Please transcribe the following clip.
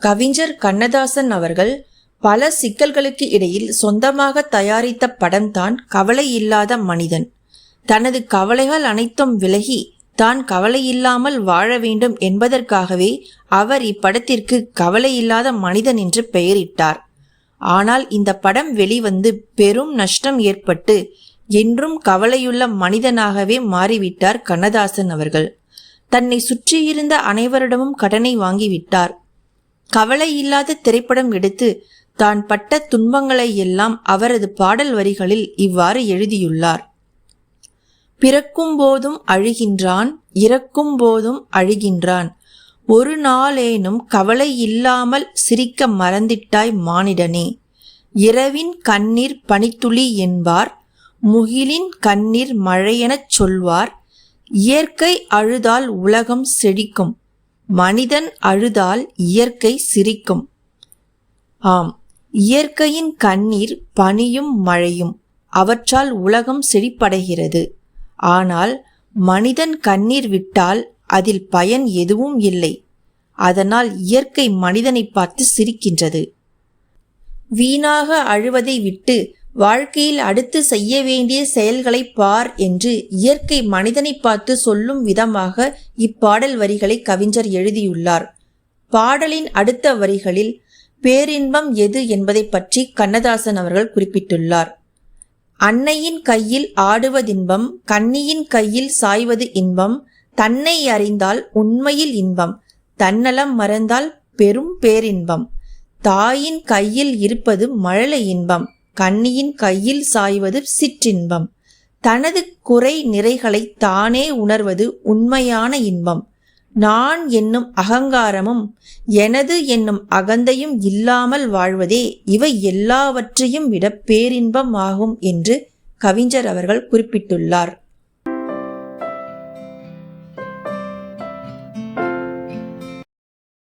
கவிஞர் கண்ணதாசன் அவர்கள் பல சிக்கல்களுக்கு இடையில் சொந்தமாக தயாரித்த படம்தான் கவலை இல்லாத மனிதன். தனது கவலைகள் அனைத்தும் விலகி தான் கவலையில்லாமல் வாழ வேண்டும் என்பதற்காகவே அவர் இப்படத்திற்கு கவலை இல்லாத மனிதன் என்று பெயரிட்டார். ஆனால் இந்த படம் வெளிவந்து பெரும் நஷ்டம் ஏற்பட்டு என்றும் கவலையுள்ள மனிதனாகவே மாறிவிட்டார் கண்ணதாசன் அவர்கள். தன்னை சுற்றியிருந்த அனைவரிடமும் கடனை வாங்கிவிட்டார். கவலை இல்லாத திரைப்படம் எடுத்து தான் பட்ட துன்பங்களை எல்லாம் அவரது பாடல் வரிகளில் இவ்வாறு எழுதியுள்ளார். பிறக்கும் போதும் அழுகின்றான் இறக்கும் போதும் அழுகின்றான். ஒரு நாளேனும் கவலை இல்லாமல் சிரிக்க மறந்திட்டாய் மானிடனே. இரவின் கண்ணீர் பனித்துளி என்பார் முகிலின் கண்ணீர் மழையெனச் சொல்வார். இயற்கை அழுதால் உலகம் செழிக்கும். மனிதன் அழுதால் இயற்கை சிரிக்கும். ஆம் இயற்கையின் கண்ணீர் பனியும் மழையும் அவற்றால் உலகம் செழிப்படைகிறது. ஆனால் மனிதன் கண்ணீர் விட்டால் அதில் பயன் எதுவும் இல்லை. அதனால் இயற்கை மனிதனை பார்த்து சிரிக்கின்றது. வீணாக அழுவதை விட்டு வாழ்க்கையில் அடுத்து செய்ய வேண்டிய செயல்களை பார் என்று இயற்கை மனிதனை பார்த்து சொல்லும் விதமாக இப்பாடல் வரிகளை கவிஞர் எழுதியுள்ளார். பாடலின் அடுத்த வரிகளில் பேரின்பம் எது என்பதை பற்றி கண்ணதாசன் அவர்கள் குறிப்பிட்டுள்ளார். அன்னையின் கையில் ஆடுவதின்பம் கன்னியின் கையில் சாய்வது இன்பம் தன்னை அறிந்தால் உண்மையில் இன்பம் தன்னலம் மறந்தால் பெரும் பேரின்பம் தாயின் கையில் இருப்பது மழலை இன்பம் கன்னியின் கையில் சாய்வது சிற்றின்பம். தனது குறை நிறைகளை தானே உணர்வது உண்மையான இன்பம். நான் என்னும் அகங்காரமும் எனது என்னும் அகந்தையும் இல்லாமல் வாழ்வதே இவை எல்லாவற்றையும் விட பேரின்பம் ஆகும் என்று கவிஞர் அவர்கள் குறிப்பிட்டுள்ளார்.